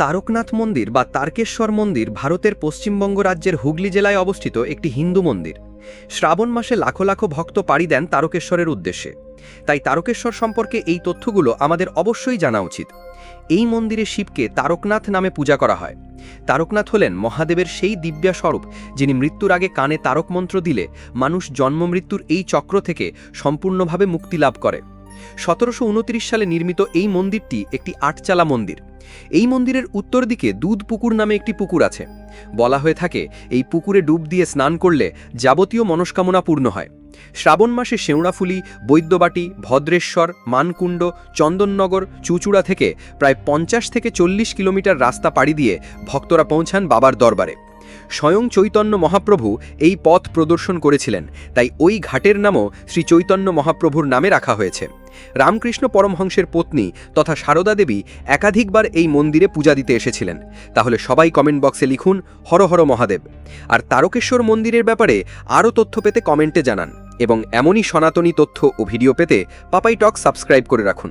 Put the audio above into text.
তারকনাথ মন্দির বা তারকেশ্বর মন্দির ভারতের পশ্চিমবঙ্গ রাজ্যের হুগলি জেলায় অবস্থিত একটি হিন্দু মন্দির। শ্রাবণ মাসে লাখো লাখো ভক্ত পাড়ি দেন তারকেশ্বরের উদ্দেশ্যে। তাই তারকেশ্বর সম্পর্কে এই তথ্যগুলো আমাদের অবশ্যই জানা উচিত। এই মন্দিরে শিবকে তারকনাথ নামে পূজা করা হয়। তারকনাথ হলেন মহাদেবের সেই দিব্যা স্বরূপ, যিনি মৃত্যুর আগে কানে তারক মন্ত্র দিলে মানুষ জন্মমৃত্যুর এই চক্র থেকে সম্পূর্ণভাবে মুক্তি লাভ করে। সতেরোশো সালে নির্মিত এই মন্দিরটি একটি আটচালা মন্দির। এই মন্দিরের উত্তর দিকে দুধ পুকুর নামে একটি পুকুর আছে। বলা হয়ে থাকে, এই পুকুরে ডুব দিয়ে স্নান করলে যাবতীয় মনস্কামনা পূর্ণ হয়। শ্রাবণ মাসে শেওড়াফুলি, বৈদ্যবাটি, ভদ্রেশ্বর, মানকুণ্ড, চন্দননগর, চুচুড়া থেকে প্রায় পঞ্চাশ থেকে চল্লিশ কিলোমিটার রাস্তা পাড়ি দিয়ে ভক্তরা পৌঁছান বাবার দরবারে। স্বয়ং চৈতন্য মহাপ্রভু এই পথ প্রদর্শন করেছিলেন। তাই ওই ঘাটের নামও শ্রী চৈতন্য মহাপ্রভুর নামে রাখা হয়েছে। রামকৃষ্ণ পরমহংসের পত্নী তথা সারদা দেবী একাধিকবার এই মন্দিরে পূজা দিতে এসেছিলেন। তাহলে সবাই কমেন্ট বক্সে লিখুন, হর হর মহাদেব। আর তারকেশ্বর মন্দিরের ব্যাপারে আরও তথ্য পেতে কমেন্টে জানান। এবং এমনই সনাতনী তথ্য ও ভিডিও পেতে পাপাই টক সাবস্ক্রাইব করে রাখুন।